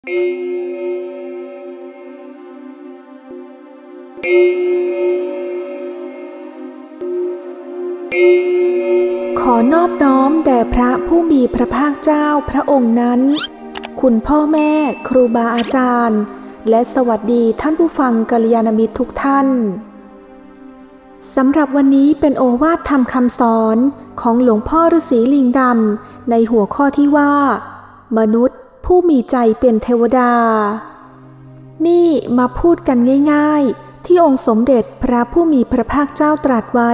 ขอนอบน้อมแด่พระผู้มีพระภาคเจ้าพระองค์นั้น คุณพ่อแม่ครูบาอาจารย์ และสวัสดีท่านผู้ฟังกัลยาณมิตรทุกท่าน สำหรับวันนี้เป็นโอวาทธรรมคำสอนของหลวงพ่อฤาษีลิงดำในหัวข้อที่ว่า มนุษย์ ผู้มีใจเป็นเทวดา นี่มาพูดกันง่าย ๆ ที่องค์สมเด็จพระผู้มีพระภาคเจ้าตรัสไว้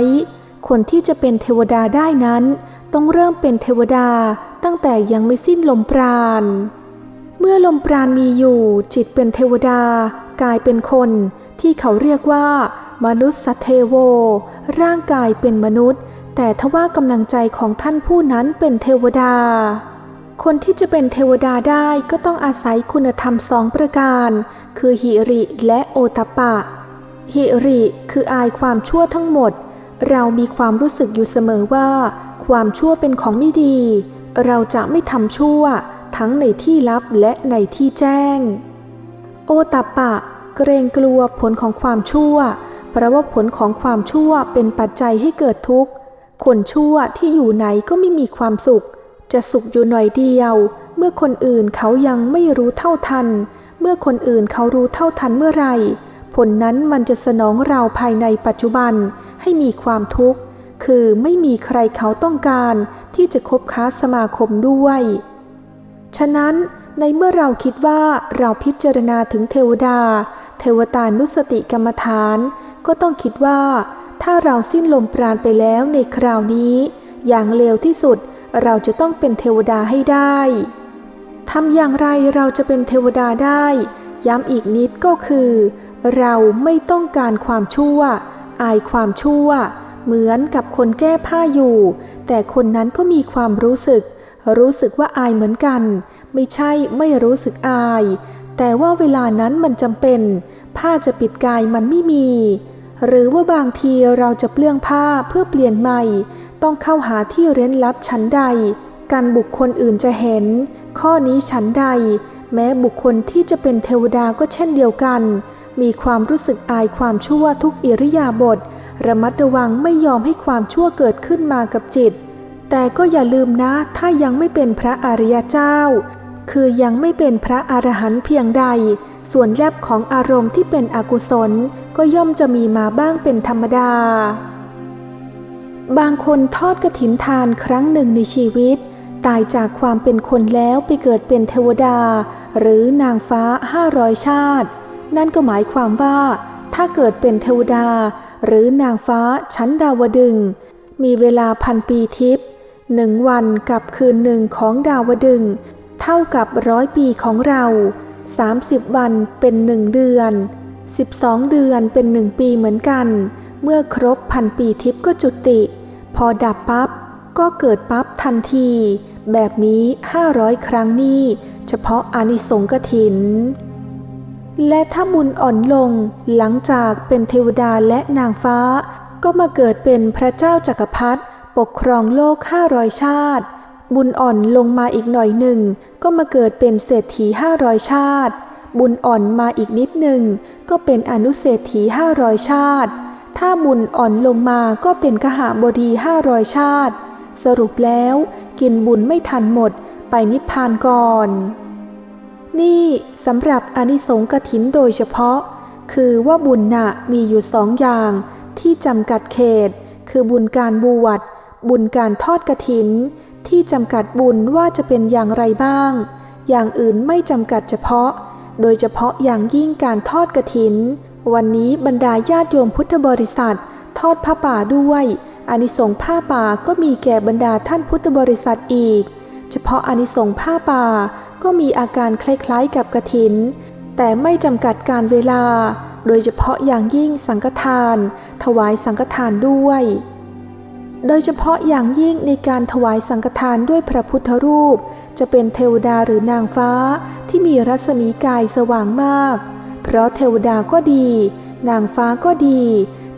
คนที่จะเป็นเทวดาได้นั้น ต้องเริ่มเป็นเทวดาตั้งแต่ยังไม่สิ้นลมปราณ เมื่อลมปราณมีอยู่ จิตเป็นเทวดากายเป็นคน ที่เขาเรียกว่า มนุษย์สเทโว ร่างกายเป็นมนุษย์ แต่ทว่ากำลังใจของท่านผู้นั้นเป็นเทวดา คนที่จะเป็นเทวดาได้ก็ต้องอาศัยคุณธรรมสองประการ คือหิริและโอตปะ หิริคืออายความชั่วทั้งหมด เรามีความรู้สึกอยู่เสมอว่า ความชั่วเป็นของไม่ดี เราจะไม่ทำชั่ว ทั้งในที่ลับและในที่แจ้ง โอตปะ เกรงกลัวผลของความชั่ว เพราะว่าผลของความชั่วเป็นปัจจัยให้เกิดทุกข์ คนชั่วที่อยู่ไหนก็ไม่มีความสุข จะสุขอยู่หน่อยเดียว เมื่อคนอื่นเขายังไม่รู้เท่าทัน เมื่อคนอื่นเขารู้เท่าทันเมื่อไหร่ ผลนั้นมันจะสนองเราภายในปัจจุบันให้มีความทุกข์ คือไม่มีใครเขาต้องการที่จะคบค้าสมาคมด้วย ฉะนั้นในเมื่อเราคิดว่าเราพิจารณาถึงเทวดา เทวตานุสติกรรมฐาน ก็ต้องคิดว่า ถ้าเราสิ้นลมปราณไปแล้วในคราวนี้ อย่างเลวที่สุด เราจะต้องเป็นเทวดาให้ได้ทำอย่างไรเราจะเป็นเทวดาได้ ย้ำอีกนิดก็คือ เราไม่ต้องการความชั่ว อายความชั่ว เหมือนกับคนแก้ผ้าอยู่ แต่คนนั้นก็มีความรู้สึก รู้สึกว่าอายเหมือนกัน ไม่ใช่ไม่รู้สึกอาย แต่ว่าเวลานั้นมันจำเป็น ผ้าจะปิดกายมันไม่มี หรือว่าบางทีเราจะเปลื้องผ้าเพื่อเปลี่ยนใหม่ ต้องเข้าหาที่เร้นลับชั้นใด การบุคคลอื่นจะเห็น ข้อนี้ชั้นใด แม้บุคคลที่จะเป็นเทวดาก็เช่นเดียวกัน มีความรู้สึกอายความชั่วทุกอิริยาบถระมัดระวังไม่ยอมให้ความชั่วเกิดขึ้นมากับจิต แต่ก็อย่าลืมนะ ถ้ายังไม่เป็นพระอริยเจ้า คือยังไม่เป็นพระอรหันต์เพียงใด ส่วนแลบของอารมณ์ที่เป็นอกุศล ก็ย่อมจะมีมาบ้างเป็นธรรมดา บางคนทอดกระถินทานครั้งหนึ่งในชีวิต ตายจากความเป็นคนแล้วไปเกิดเป็นเทวดา หรือนางฟ้าห้าร้อยชาติ นั่นก็หมายความว่า ถ้าเกิดเป็นเทวดา หรือนางฟ้าชั้นดาวดึง มีเวลาพันปีทิพย์หนึ่งวันกับคืนหนึ่งของดาวดึง เท่ากับร้อยปีของเรา 30 วันเป็นหนึ่งเดือน 12 เดือนเป็นหนึ่งปีเหมือนกัน เมื่อครบพันปีทิพย์ก็จุติ พอดับปั๊บก็เกิดปั๊บทันที แบบนี้ 500 ครั้งนี่เฉพาะอานิสงส์กถิน และถ้าบุญอ่อนลงหลังจากเป็นเทวดาและนางฟ้า ก็มาเกิดเป็นพระเจ้าจักรพรรดิปกครองโลกห้าร้อยชาติ บุญอ่อนลงมาอีกหน่อยหนึ่ง ก็มาเกิดเป็นเศรษฐีห้าร้อยชาติ บุญอ่อนมาอีกนิดหนึ่ง ก็เป็นอนุเศรษฐีห้าร้อยชาติ ถ้าบุญอ่อนลงมาก็เป็นกหาบดีห้าร้อยชาติ สรุปแล้วกินบุญไม่ทันหมดไปนิพพานก่อน นี่สำหรับอนิสงส์กถินโดยเฉพาะ คือว่าบุญน่ะมีอยู่สองอย่างที่จำกัดเขต คือบุญการบวชบุญการทอดกถิน ที่จำกัดบุญว่าจะเป็นอย่างไรบ้าง อย่างอื่นไม่จำกัดเฉพาะ โดยเฉพาะอย่างยิ่งการทอดกถิน วันนี้บรรดาญาติโยมพุทธบริษัท ทอดผ้าป่าด้วยอานิสงส์ผ้าป่าก็มีแก่บรรดาท่านพุทธบริษัทอีก เฉพาะอานิสงส์ผ้าป่าก็มีอาการคล้ายๆกับกระถิน แต่ไม่จำกัดการเวลา โดยเฉพาะอย่างยิ่งสังฆทาน ถวายสังฆทานด้วย โดยเฉพาะอย่างยิ่งในการถวายสังฆทานด้วยพระพุทธรูป จะเป็นเทวดาหรือนางฟ้าที่มีรัศมีกายสว่างมาก เพราะเทวดาก็ดี นางฟ้าก็ดี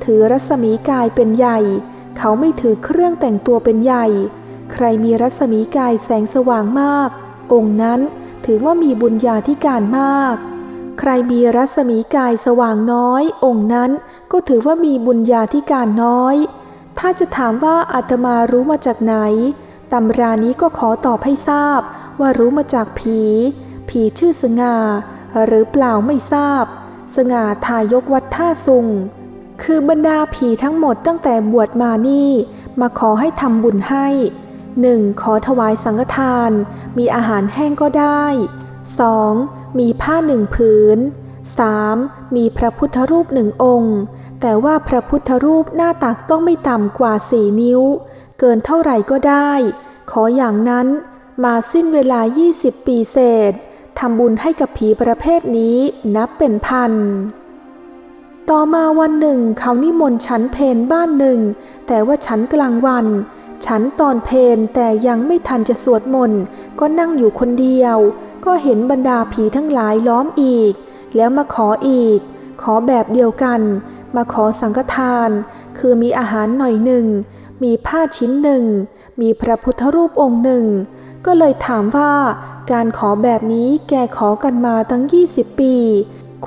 ถือรัศมีกายเป็นใหญ่ เขาไม่ถือเครื่องแต่งตัวเป็นใหญ่ ใครมีรัศมีกายแสงสว่างมาก องค์นั้นถือว่ามีบุญญาธิการมาก ใครมีรัศมีกายสว่างน้อย องค์นั้นก็ถือว่ามีบุญญาธิการน้อย ถ้าจะถามว่าอาตมารู้มาจากไหนตำรานี้ก็ขอตอบให้ทราบว่ารู้มาจากผี ผีชื่อสง่า หรือเปล่าไม่ทราบ สง่าทายกวัดท่าสุง คือบรรดาผีทั้งหมดตั้งแต่บวชมานี่ มาขอให้ทำบุญให้หนึ่งขอถวายสังฆทาน มีอาหารแห้งก็ได้ 2. มีผ้าหนึ่งผืน 3. มีพระพุทธรูปหนึ่งองค์ แต่ว่าพระพุทธรูปหน้าตักต้องไม่ต่ำกว่าสี่นิ้ว เกินเท่าไหร่ก็ได้ ขออย่างนั้นมาสิ้นเวลา 20 ปีเศษ ทำบุญให้กับผีประเภทนี้นับเป็นพัน ต่อมาวันหนึ่งเขานิมนต์ฉันเพนบ้านหนึ่ง แต่ว่าฉันกลางวัน ฉันตอนเพนแต่ยังไม่ทันจะสวดมนต์ก็นั่งอยู่คนเดียว ก็เห็นบรรดาผีทั้งหลายล้อมอีก แล้วมาขออีก ขอแบบเดียวกัน มาขอสังฆทาน คือมีอาหารหน่อยหนึ่ง มีผ้าชิ้นหนึ่ง มีพระพุทธรูปองค์หนึ่ง ก็เลยถามว่า การขอแบบนี้แกขอกันมาตั้ง 20 ปี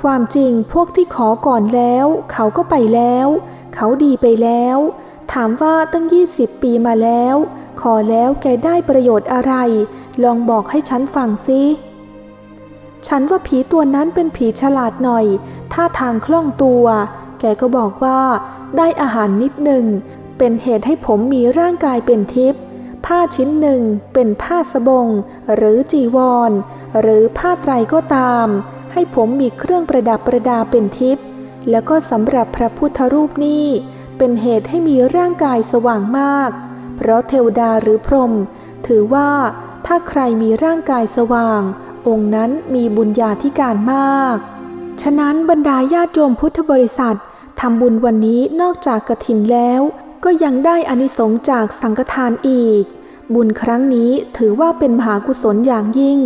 ความจริงพวกที่ขอก่อนแล้ว เขาก็ไปแล้ว เขาดีไปแล้ว ถามว่าตั้ง 20 ปีมาแล้ว ขอแล้วแกได้ประโยชน์อะไร ลองบอกให้ฉันฟังสิฉันว่าผีตัวนั้นเป็นผีฉลาดหน่อย ท่าทางคล่องตัว แกก็บอกว่า ได้อาหารนิดหนึ่ง เป็นเหตุให้ผมมีร่างกายเป็นทิพย์ ผ้าชิ้นหนึ่งเป็นผ้าสบง หรือจีวร หรือผ้าไตรก็ตาม ให้ผมมีเครื่องประดับประดาเป็นทิพย์แล้วก็สำหรับพระพุทธรูปนี้ เป็นเหตุให้มีร่างกายสว่างมาก เพราะเทวดาหรือพรหมถือว่าถ้าใครมีร่างกายสว่าง องค์นั้นมีบุญญาธิการมาก ฉะนั้นบรรดาญาติโยมพุทธบริษัททำบุญวันนี้นอกจากกระถินแล้ว ก็ยังได้อานิสงส์จากสังฆทานอีก บุญครั้งนี้ถือว่าเป็นมหากุศลอย่างยิ่ง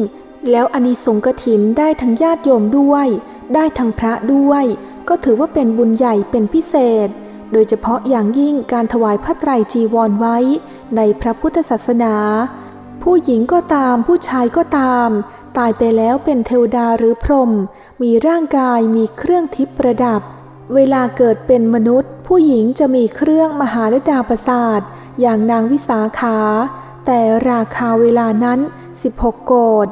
แล้วอานิสงส์กระถินได้ทั้งญาติโยมด้วย ได้ทั้งพระด้วย ก็ถือว่าเป็นบุญใหญ่เป็นพิเศษ โดยเฉพาะอย่างยิ่งการถวายพระไตรจีวรไว้ ในพระพุทธศาสนา ผู้หญิงก็ตามผู้ชายก็ตาม ตายไปแล้วเป็นเทวดาหรือพรหมมีร่างกายมีเครื่องทิพย์ประดับ เวลาเกิดเป็นมนุษย์ ผู้หญิงจะมีเครื่องมหาลดาประสาทอย่างนางวิสาขา แต่ราคาเวลานั้น 16 โกด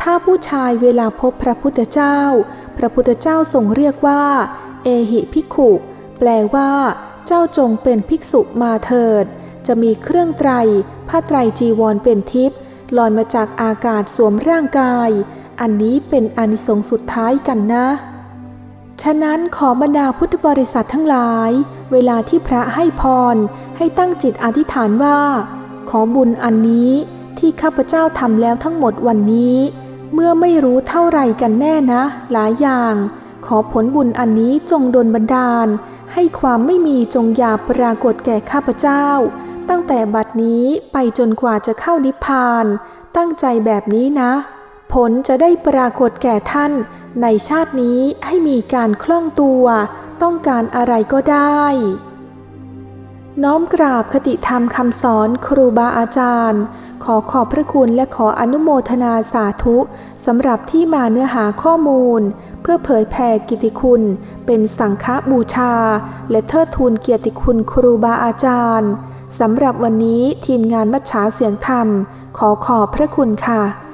ถ้าผู้ชายเวลาพบพระพุทธเจ้า พระพุทธเจ้าทรงเรียกว่า เอหิภิกขุ แปลว่า เจ้าจงเป็นภิกษุมาเถิด จะมีเครื่องไตร ผ้าไตรจีวรเป็นทิพย์ลอยมาจากอากาศสวมร่างกาย อันนี้เป็นอนิสงส์สุดท้ายกันนะ ฉะนั้นขอบรรดาพุทธบริษัททั้งหลาย เวลาที่พระให้พร ให้ตั้งจิตอธิษฐานว่า ขอบุญอันนี้ที่ข้าพเจ้าทำแล้วทั้งหมดวันนี้ เมื่อไม่รู้เท่าไรกันแน่นะ หลายอย่าง ขอผลบุญอันนี้จงดลบันดาล ให้ความไม่มีจงยาปรากฏแก่ข้าพเจ้า ตั้งแต่บัดนี้ไปจนกว่าจะเข้านิพพาน ตั้งใจแบบนี้นะ ผลจะได้ปรากฏแก่ท่าน ในชาตินี้ให้มีการคล่องตัว ต้องการอะไรก็ได้ น้อมกราบคติธรรมคำสอนครูบาอาจารย์ ขอขอบพระคุณและขออนุโมทนาสาธุสำหรับที่มาเนื้อหาข้อมูล เพื่อเผยแผ่กิติคุณ เป็นสังฆบูชา และเทิดทูนเกียรติคุณครูบาอาจารย์สำหรับวันนี้ทีมงานมัชฉาเสียงธรรม ขอขอบพระคุณค่ะ